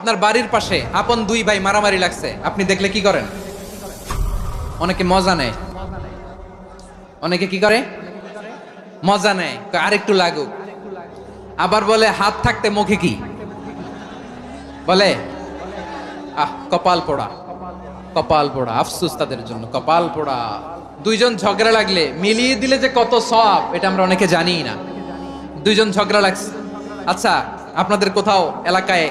আপনার বাড়ির পাশে আপন দুই ভাই মারামারি লাগছে। আপনি দেখলে কি করেন? অনেকে মজা নেয়। অনেকে কি করে? মজা নেয়। আরেকটু লাগুক। আবার বলে, হাত থাকতে মুখে কি? বলে, আহ, কপাল পোড়া। কপাল পোড়া। আফসুস তাদের জন্য, কপাল পোড়া। দুইজন ঝগড়া লাগলে, মিলিয়ে দিলে যে কত সব এটা আমরা অনেকে জানি না। দুইজন ঝগড়া লাগছে। আচ্ছা আপনাদের কোথাও এলাকায়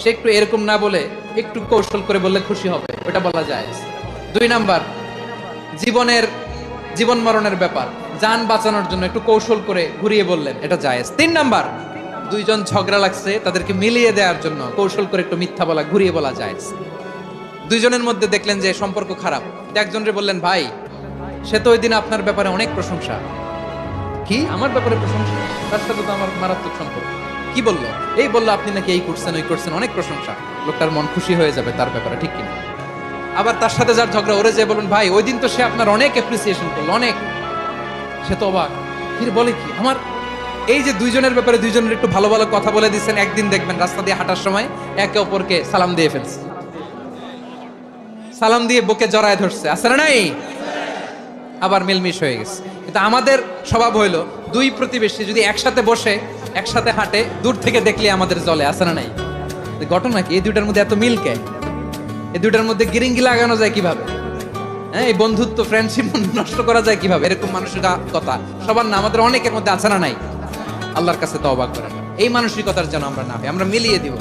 সে একটু এরকম না বলে একটু কৌশল করে বললে খুশি হবে, ওটা বলা যায়। দুই নাম্বার, জীবনের, জীবন মরণের ব্যাপার। যান বাঁচানোর জন্য একটু কৌশল করে ঘুরিয়ে বললেন, এটা জায়েজ। তিন নাম্বার, দুইজন ঝগড়া লাগছে, তাদেরকে মিলিয়ে দেওয়ার জন্য কৌশল করে একটু মিথ্যা বলা, ঘুরিয়ে বলা যায় দুইজনের মধ্যে দেখলেন যে সম্পর্ক খারাপ। একজনরে বললেন, ভাই, সে তো ওই দিন আপনার ব্যাপারে অনেক প্রশংসা। কি? আমার ব্যাপারে প্রশংসা? তার সাথে তো আমার মারাত্মক সম্পর্ক। কি বলল? এই বলল, আপনি নাকি এই করছেন, ওই করছেন, অনেক প্রশংসা। লোকটার মন খুশি হয়ে যাবে তার ব্যাপারে, ঠিক কিনা? আবার তার সাথে যার ঝগড়া, ওরে যে বলুন, ভাই, ওই দিন তো সে আপনার অনেক অ্যাপ্রিসিয়েশন করল, অনেক। সে তো অবাক। ফির বলে কি, আমার এই যে দুইজনের ব্যাপারে দুইজনের একটু ভালো ভালো কথা বলে দিচ্ছেন একদিন দেখবেন রাস্তা দিয়ে হাঁটার সময় একে অপরকে সালাম দিয়ে ফেলছে। সালাম দিয়ে বুকে জড়ায় ধরছে না নাই? আবার মিলমিশ হয়ে গেছে। কিন্তু আমাদের স্বভাব হইল, দুই প্রতিবেশী যদি একসাথে বসে একসাথে হাঁটে, দূর থেকে দেখলে আমাদের জলে আসে না নাই? ঘটনা কি? এই দুইটার মধ্যে এত মিল কে? এই দুইটার মধ্যে গিরিঙ্গি লাগানো যায় কীভাবে? হ্যাঁ এই বন্ধুত্ব ফ্রেন্ডশিপ নষ্ট করা যায় কীভাবে? এরকম মানুষের কথা। সবার না, আমাদের অনেকের মধ্যে আছে না নাই? আল্লাহর কাছে তো অবাক করেন। এই মানসিকতার যেন আমরা না আমরা মিলিয়ে দিব।